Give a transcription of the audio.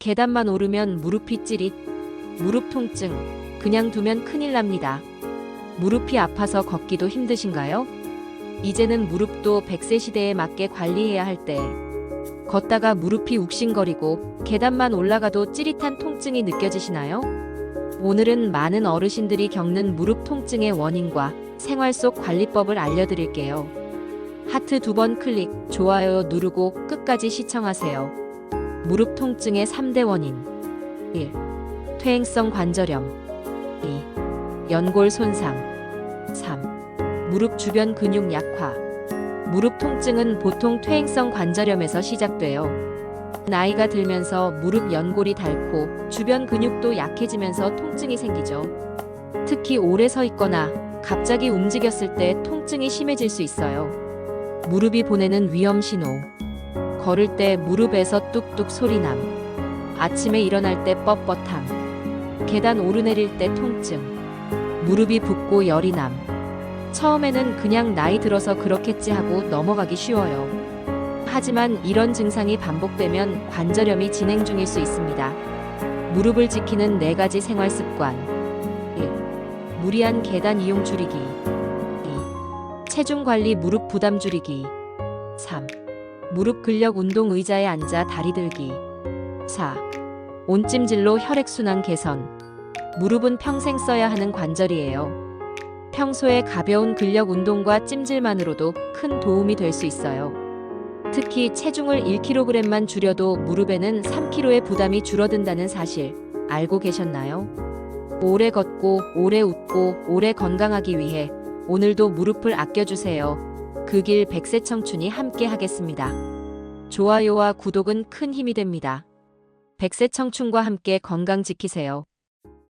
계단만 오르면 무릎이 찌릿. 무릎 통증. 그냥 두면 큰일 납니다. 무릎이 아파서 걷기도 힘드신가요? 이제는 무릎도 100세 시대에 맞게 관리해야 할 때. 걷다가 무릎이 욱신거리고 계단만 올라가도 찌릿한 통증이 느껴지시나요? 오늘은 많은 어르신들이 겪는 무릎 통증의 원인과 생활 속 관리법을 알려드릴게요. 하트 두 번 클릭, 좋아요 누르고 끝까지 시청하세요. 무릎 통증의 3대 원인 1. 퇴행성 관절염 2. 연골 손상 3. 무릎 주변 근육 약화 무릎 통증은 보통 퇴행성 관절염에서 시작돼요. 나이가 들면서 무릎 연골이 닳고 주변 근육도 약해지면서 통증이 생기죠. 특히 오래 서 있거나 갑자기 움직였을 때 통증이 심해질 수 있어요. 무릎이 보내는 위험 신호. 걸을 때 무릎에서 뚝뚝 소리남. 아침에 일어날 때 뻣뻣함. 계단 오르내릴 때 통증. 무릎이 붓고 열이 남. 처음에는 그냥 나이 들어서 그렇겠지 하고 넘어가기 쉬워요. 하지만 이런 증상이 반복되면 관절염이 진행 중일 수 있습니다. 무릎을 지키는 네 가지 생활 습관. 1. 무리한 계단 이용 줄이기. 2. 체중 관리 무릎 부담 줄이기. 3. 무릎 근력 운동 의자에 앉아 다리 들기. 4. 온찜질로 혈액순환 개선. 무릎은 평생 써야 하는 관절이에요. 평소에 가벼운 근력 운동과 찜질만으로도 큰 도움이 될 수 있어요. 특히 체중을 1kg만 줄여도 무릎에는 3kg의 부담이 줄어든다는 사실 알고 계셨나요? 오래 걷고 오래 웃고 오래 건강하기 위해 오늘도 무릎을 아껴주세요. 그 길 백세 청춘이 함께 하겠습니다. 좋아요와 구독은 큰 힘이 됩니다. 백세 청춘과 함께 건강 지키세요.